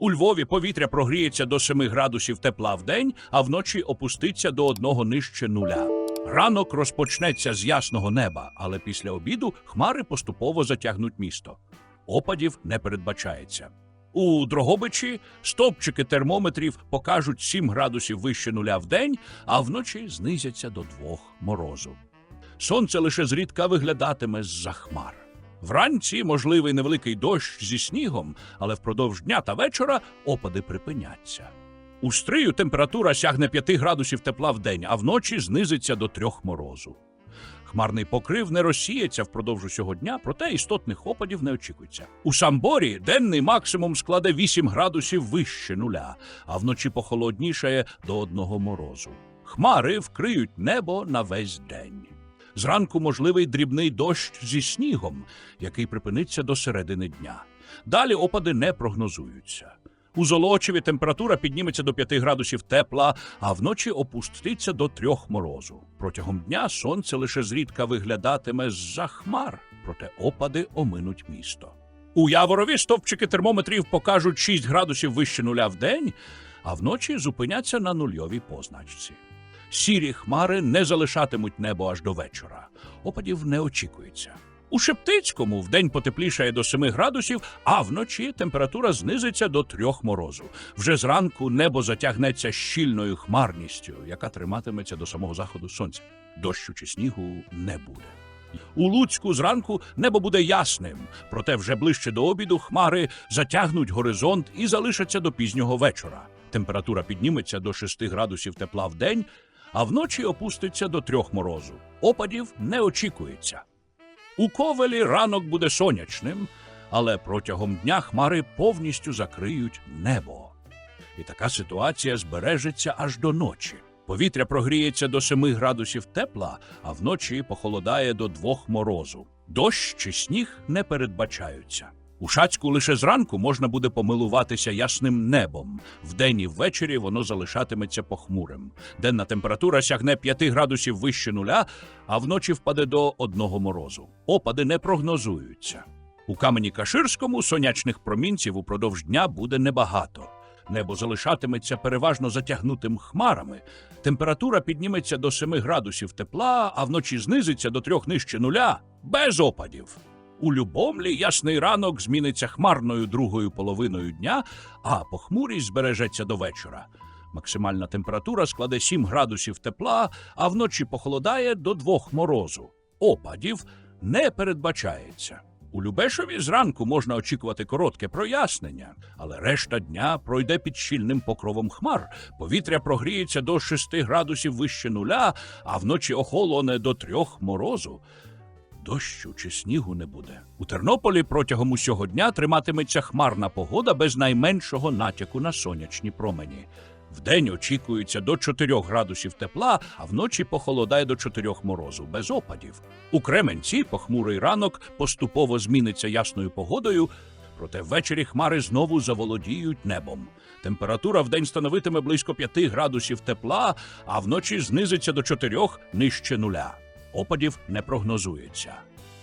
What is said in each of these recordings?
У Львові повітря прогріється до 7 градусів тепла в день, а вночі опуститься до одного нижче нуля. Ранок розпочнеться з ясного неба, але після обіду хмари поступово затягнуть місто. Опадів не передбачається. У Дрогобичі стовпчики термометрів покажуть 7 градусів вище нуля в день, а вночі знизяться до 2 морозу. Сонце лише зрідка виглядатиме з-за хмар. Вранці можливий невеликий дощ зі снігом, але впродовж дня та вечора опади припиняться. У стрию температура сягне 5 градусів тепла в день, а вночі знизиться до 3 морозу. Хмарний покрив не розсіється впродовж усього дня, проте істотних опадів не очікується. У Самборі денний максимум складе 8 градусів вище нуля, а вночі похолоднішає до одного морозу. Хмари вкриють небо на весь день. Зранку можливий дрібний дощ зі снігом, який припиниться до середини дня. Далі опади не прогнозуються. У Золочеві температура підніметься до 5 градусів тепла, а вночі опуститься до 3 морозу. Протягом дня сонце лише зрідка виглядатиме з-за хмар, проте опади оминуть місто. У Яворові стовпчики термометрів покажуть 6 градусів вище нуля в день, а вночі зупиняться на нульовій позначці. Сірі хмари не залишатимуть небо аж до вечора. Опадів не очікується. У Шептицькому вдень потеплішає до 7 градусів, а вночі температура знизиться до 3 морозу. Вже зранку небо затягнеться щільною хмарністю, яка триматиметься до самого заходу сонця. Дощу чи снігу не буде. У Луцьку зранку небо буде ясним, проте вже ближче до обіду хмари затягнуть горизонт і залишаться до пізнього вечора. Температура підніметься до 6 градусів тепла в день, а вночі опуститься до 3 морозу. Опадів не очікується. У Ковелі ранок буде сонячним, але протягом дня хмари повністю закриють небо. І така ситуація збережеться аж до ночі. Повітря прогріється до 7 градусів тепла, а вночі похолодає до 2 морозу. Дощ чи сніг не передбачаються. У Шацьку лише зранку можна буде помилуватися ясним небом. Вдень і ввечері воно залишатиметься похмурим. Денна температура сягне 5 градусів вище нуля, а вночі впаде до одного морозу. Опади не прогнозуються. У камені Каширському сонячних промінців упродовж дня буде небагато. Небо залишатиметься переважно затягнутим хмарами. Температура підніметься до 7 градусів тепла, а вночі знизиться до трьох нижче нуля без опадів. У Любомлі ясний ранок зміниться хмарною другою половиною дня, а похмурість збережеться до вечора. Максимальна температура складе 7 градусів тепла, а вночі похолодає до 2 морозу. Опадів не передбачається. У Любешові зранку можна очікувати коротке прояснення, але решта дня пройде під щільним покровом хмар. Повітря прогріється до 6 градусів вище нуля, а вночі охолоне до 3 морозу. Дощу чи снігу не буде. У Тернополі протягом усього дня триматиметься хмарна погода без найменшого натяку на сонячні промені. Вдень очікується до 4 градусів тепла, а вночі похолодає до 4 морозу без опадів. У Кременці похмурий ранок поступово зміниться ясною погодою, проте ввечері хмари знову заволодіють небом. Температура вдень становитиме близько 5 градусів тепла, а вночі знизиться до 4 нижче нуля. Опадів не прогнозується.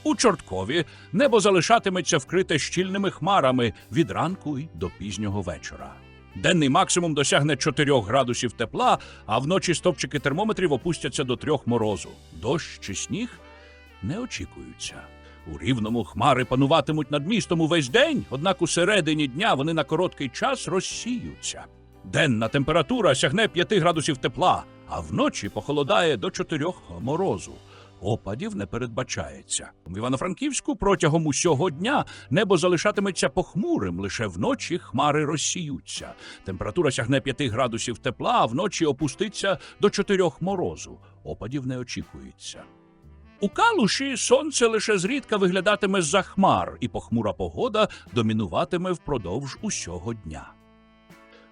У Чорткові небо залишатиметься вкрите щільними хмарами від ранку й до пізнього вечора. Денний максимум досягне 4 градусів тепла, а вночі стовпчики термометрів опустяться до 3 морозу. Дощ чи сніг не очікуються. У рівному хмари пануватимуть над містом увесь день, однак у середині дня вони на короткий час розсіються. Денна температура сягне 5 градусів тепла, а вночі похолодає до 4 морозу. Опадів не передбачається. В Івано-Франківську протягом усього дня небо залишатиметься похмурим, лише вночі хмари розсіються. Температура сягне 5 градусів тепла, а вночі опуститься до 4 морозу. Опадів не очікується. У Калуші сонце лише зрідка виглядатиме з-за хмар, і похмура погода домінуватиме впродовж усього дня.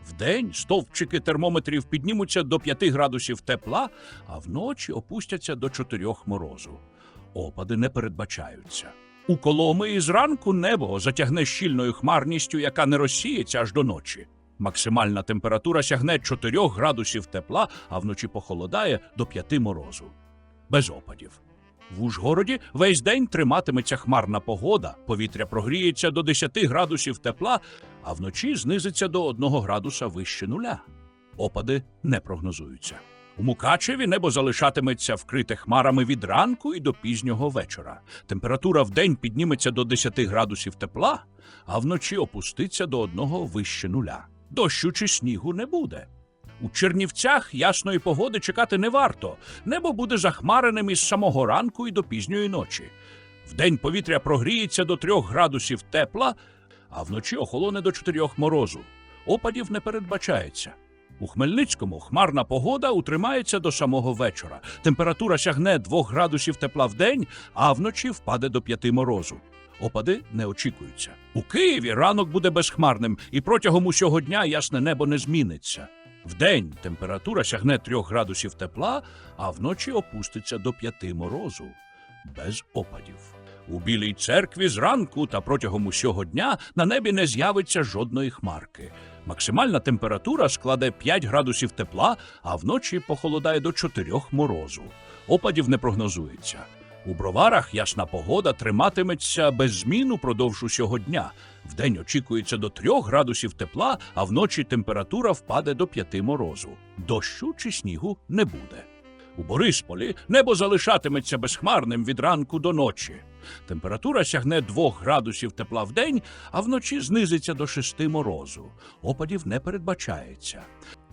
Вдень стовпчики термометрів піднімуться до 5 градусів тепла, а вночі опустяться до 4 морозу. Опади не передбачаються. У Коломиї зранку небо затягне щільною хмарністю, яка не розсіється аж до ночі. Максимальна температура сягне 4 градусів тепла, а вночі похолодає до 5 морозу. Без опадів. В Ужгороді весь день триматиметься хмарна погода, повітря прогріється до 10 градусів тепла, а вночі знизиться до 1 градуса вище нуля. Опади не прогнозуються. У Мукачеві небо залишатиметься вкрите хмарами від ранку і до пізнього вечора. Температура вдень підніметься до 10 градусів тепла, а вночі опуститься до одного вище нуля. Дощу чи снігу не буде. У Чернівцях ясної погоди чекати не варто. Небо буде захмареним із самого ранку і до пізньої ночі. Вдень повітря прогріється до 3 градусів тепла, а вночі охолоне до 4 морозу. Опадів не передбачається. У Хмельницькому хмарна погода утримається до самого вечора. Температура сягне 2 градусів тепла в день, а вночі впаде до 5 морозу. Опади не очікуються. У Києві ранок буде безхмарним, і протягом усього дня ясне небо не зміниться. Вдень температура сягне 3 градусів тепла, а вночі опуститься до 5 морозу. Без опадів. У Білій церкві зранку та протягом усього дня на небі не з'явиться жодної хмарки. Максимальна температура складе 5 градусів тепла, а вночі похолодає до 4 морозу. Опадів не прогнозується. У броварах ясна погода триматиметься без змін упродовж усього дня. Вдень очікується до 3 градусів тепла, а вночі температура впаде до 5 морозу. Дощу чи снігу не буде. У Борисполі небо залишатиметься безхмарним від ранку до ночі. Температура сягне 2 градусів тепла в день, а вночі знизиться до 6 морозу. Опадів не передбачається.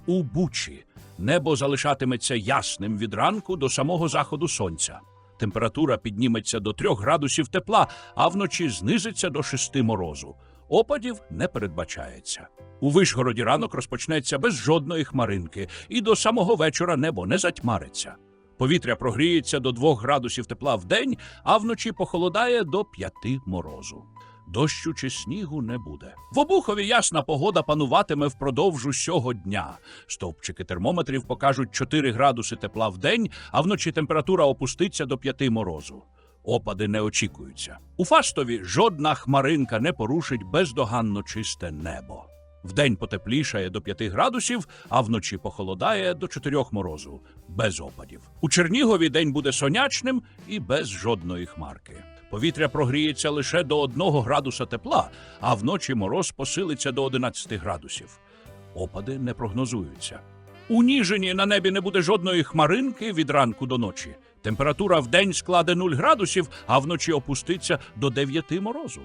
У Бучі небо залишатиметься ясним від ранку до самого заходу сонця. Температура підніметься до 3 градусів тепла, а вночі знизиться до 6 морозу. Опадів не передбачається. У Вишгороді ранок розпочнеться без жодної хмаринки, і до самого вечора небо не затьмариться. Повітря прогріється до 2 градусів тепла в день, а вночі похолодає до 5 морозу. Дощу чи снігу не буде. В Обухові ясна погода пануватиме впродовж усього дня. Стовпчики термометрів покажуть 4 градуси тепла в день, а вночі температура опуститься до 5 морозу. Опади не очікуються. У Фастові жодна хмаринка не порушить бездоганно чисте небо. Вдень потеплішає до 5 градусів, а вночі похолодає до 4 морозу, без опадів. У Чернігові день буде сонячним і без жодної хмарки. Повітря прогріється лише до 1 градуса тепла, а вночі мороз посилиться до 11 градусів. Опади не прогнозуються. У Ніжині на небі не буде жодної хмаринки від ранку до ночі. Температура вдень складе 0 градусів, а вночі опуститься до 9 морозу.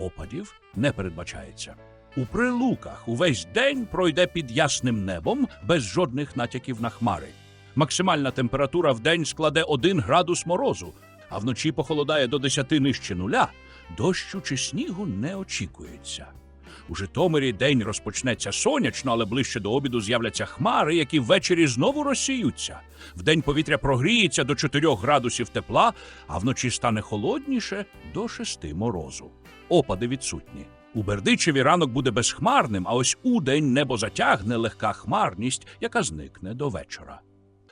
Опадів не передбачається. У прилуках увесь день пройде під ясним небом без жодних натяків на хмари. Максимальна температура в день складе 1 градус морозу, а вночі похолодає до 10 нижче нуля. Дощу чи снігу не очікується. У Житомирі день розпочнеться сонячно, але ближче до обіду з'являться хмари, які ввечері знову розсіються. Вдень повітря прогріється до 4 градусів тепла, а вночі стане холодніше до 6 морозу. Опади відсутні. У Бердичеві ранок буде безхмарним, а ось удень небо затягне легка хмарність, яка зникне до вечора.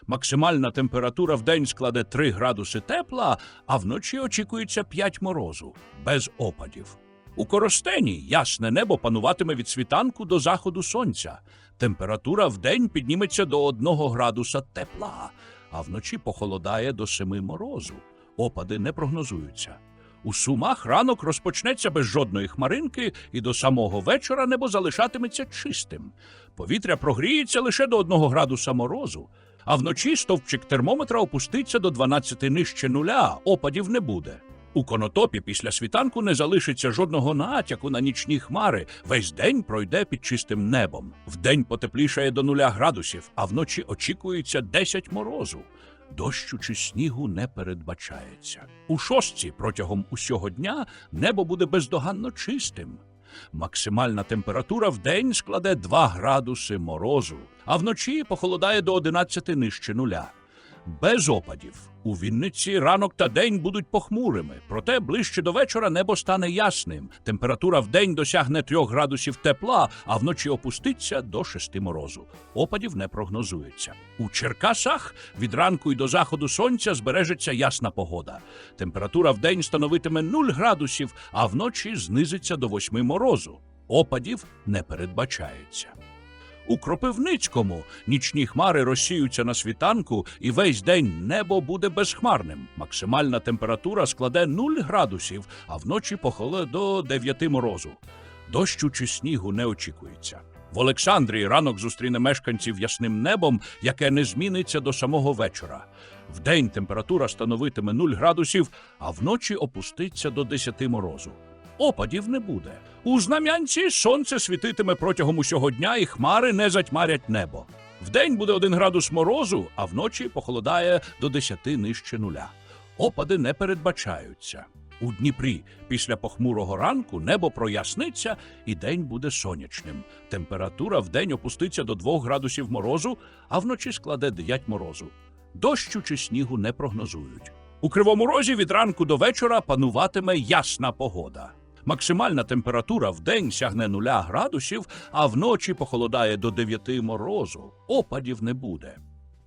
Максимальна температура в день складе 3 градуси тепла, а вночі очікується 5 морозу, без опадів. У Коростені ясне небо пануватиме від світанку до заходу сонця. Температура в день підніметься до 1 градуса тепла, а вночі похолодає до 7 морозу. Опади не прогнозуються. У Сумах ранок розпочнеться без жодної хмаринки, і до самого вечора небо залишатиметься чистим. Повітря прогріється лише до 1 градуса морозу, а вночі стовпчик термометра опуститься до 12 нижче нуля, опадів не буде. У конотопі після світанку не залишиться жодного натяку на нічні хмари. Весь день пройде під чистим небом. Вдень потеплішає до нуля градусів, а вночі очікується 10 морозу. Дощу чи снігу не передбачається. У шостці протягом усього дня небо буде бездоганно чистим. Максимальна температура в день складе 2 градуси морозу, а вночі похолодає до 11 нижче нуля. Без опадів. У Вінниці ранок та день будуть похмурими, проте ближче до вечора небо стане ясним. Температура в день досягне 3 градусів тепла, а вночі опуститься до 6 морозу. Опадів не прогнозується. У Черкасах від ранку й до заходу сонця збережеться ясна погода. Температура в день становитиме 0 градусів, а вночі знизиться до 8 морозу. Опадів не передбачається. У Кропивницькому нічні хмари розсіються на світанку, і весь день небо буде безхмарним. Максимальна температура складе 0 градусів, а вночі похоле до 9 морозу. Дощу чи снігу не очікується. В Олександрії ранок зустріне мешканців ясним небом, яке не зміниться до самого вечора. Вдень температура становитиме 0 градусів, а вночі опуститься до 10 морозу. Опадів не буде. У знам'янці сонце світитиме протягом усього дня, і хмари не затьмарять небо. Вдень буде 1 градус морозу, а вночі похолодає до 10 нижче нуля. Опади не передбачаються. У Дніпрі після похмурого ранку небо проясниться і день буде сонячним. Температура вдень опуститься до 2 градусів морозу, а вночі складе 9 морозу. Дощу чи снігу не прогнозують. У Кривому Розі від ранку до вечора пануватиме ясна погода. Максимальна температура в день сягне 0 градусів, а вночі похолодає до 9 морозу. Опадів не буде.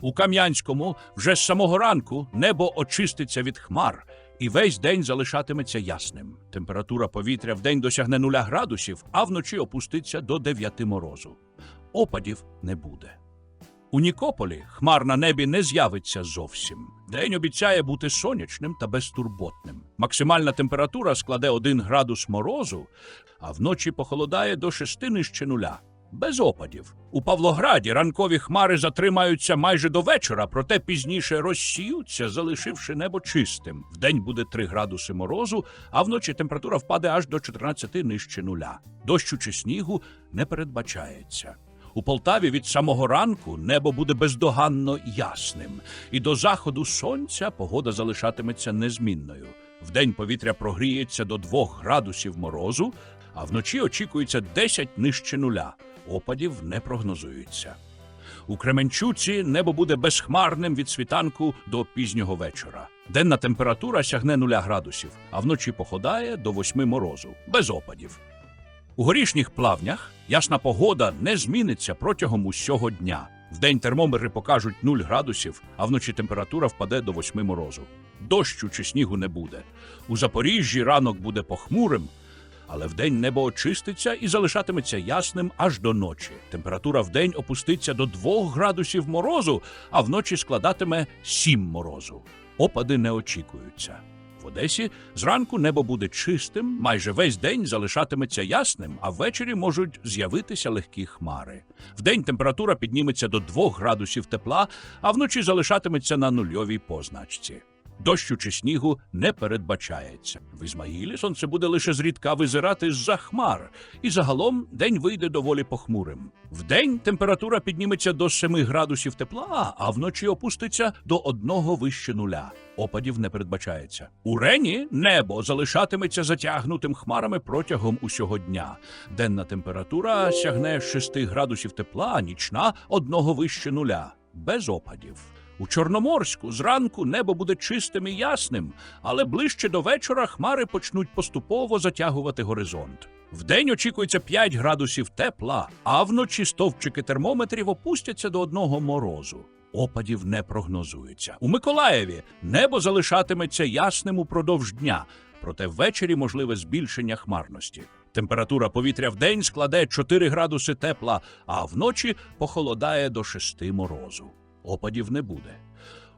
У Кам'янському вже з самого ранку небо очиститься від хмар, і весь день залишатиметься ясним. Температура повітря в день досягне 0 градусів, а вночі опуститься до 9 морозу. Опадів не буде. У Нікополі хмар на небі не з'явиться зовсім. День обіцяє бути сонячним та безтурботним. Максимальна температура складе 1 градус морозу, а вночі похолодає до 6 нижче нуля. Без опадів. У Павлограді ранкові хмари затримаються майже до вечора, проте пізніше розсіються, залишивши небо чистим. Вдень буде 3 градуси морозу, а вночі температура впаде аж до 14 нижче нуля. Дощу чи снігу не передбачається. У Полтаві від самого ранку небо буде бездоганно ясним, і до заходу сонця погода залишатиметься незмінною. Вдень повітря прогріється до 2 градусів морозу, а вночі очікується 10 нижче нуля. Опадів не прогнозується. У Кременчуці небо буде безхмарним від світанку до пізнього вечора. Денна температура сягне 0 градусів, а вночі походає до 8 морозу, без опадів. У горішніх плавнях ясна погода не зміниться протягом усього дня. Вдень термометри покажуть 0 градусів, а вночі температура впаде до 8 морозу. Дощу чи снігу не буде. У Запоріжжі ранок буде похмурим, але вдень небо очиститься і залишатиметься ясним аж до ночі. Температура вдень опуститься до 2 градусів морозу, а вночі складатиме 7 морозу. Опади не очікуються. Одесі зранку небо буде чистим, майже весь день залишатиметься ясним, а ввечері можуть з'явитися легкі хмари. Вдень температура підніметься до 2 градусів тепла, а вночі залишатиметься на нульовій позначці. Дощу чи снігу не передбачається. В Ізмаїлі сонце буде лише зрідка визирати з-за хмар, і загалом день вийде доволі похмурим. Вдень температура підніметься до 7 градусів тепла, а вночі опуститься до одного вище нуля. Опадів не передбачається. У Рені небо залишатиметься затягнутим хмарами протягом усього дня. Денна температура сягне 6 градусів тепла, а нічна одного вище нуля, без опадів. У Чорноморську зранку небо буде чистим і ясним, але ближче до вечора хмари почнуть поступово затягувати горизонт. Вдень очікується 5 градусів тепла, а вночі стовпчики термометрів опустяться до одного морозу. Опадів не прогнозується. У Миколаєві небо залишатиметься ясним упродовж дня, проте ввечері можливе збільшення хмарності. Температура повітря вдень складе 4 градуси тепла, а вночі похолодає до 6 морозу. Опадів не буде.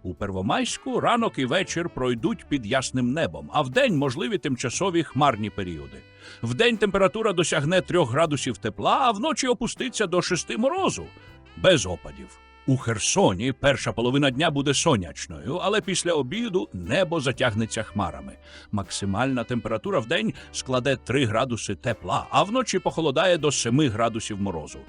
У Первомайську ранок і вечір пройдуть під ясним небом, а вдень можливі тимчасові хмарні періоди. Вдень температура досягне 3 градусів тепла, а вночі опуститься до 6 морозу, без опадів. У Херсоні перша половина дня буде сонячною, але після обіду небо затягнеться хмарами. Максимальна температура вдень складе 3 градуси тепла, а вночі похолодає до 7 градусів морозу.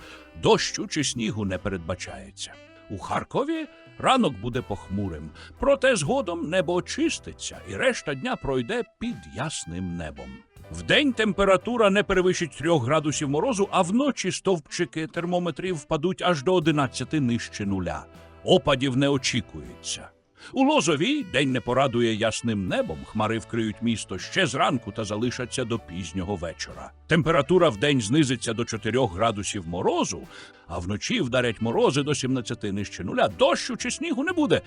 Дощу чи снігу не передбачається. У Харкові ранок буде похмурим, проте згодом небо очиститься, і решта дня пройде під ясним небом. Вдень температура не перевищить 3 градусів морозу, а вночі стовпчики термометрів впадуть аж до 11 нижче нуля. Опадів не очікується. У Лозові день не порадує ясним небом, хмари вкриють місто ще зранку та залишаться до пізнього вечора. Температура вдень знизиться до 4 градусів морозу, а вночі вдарять морози до 17 нижче нуля. Дощу чи снігу не буде.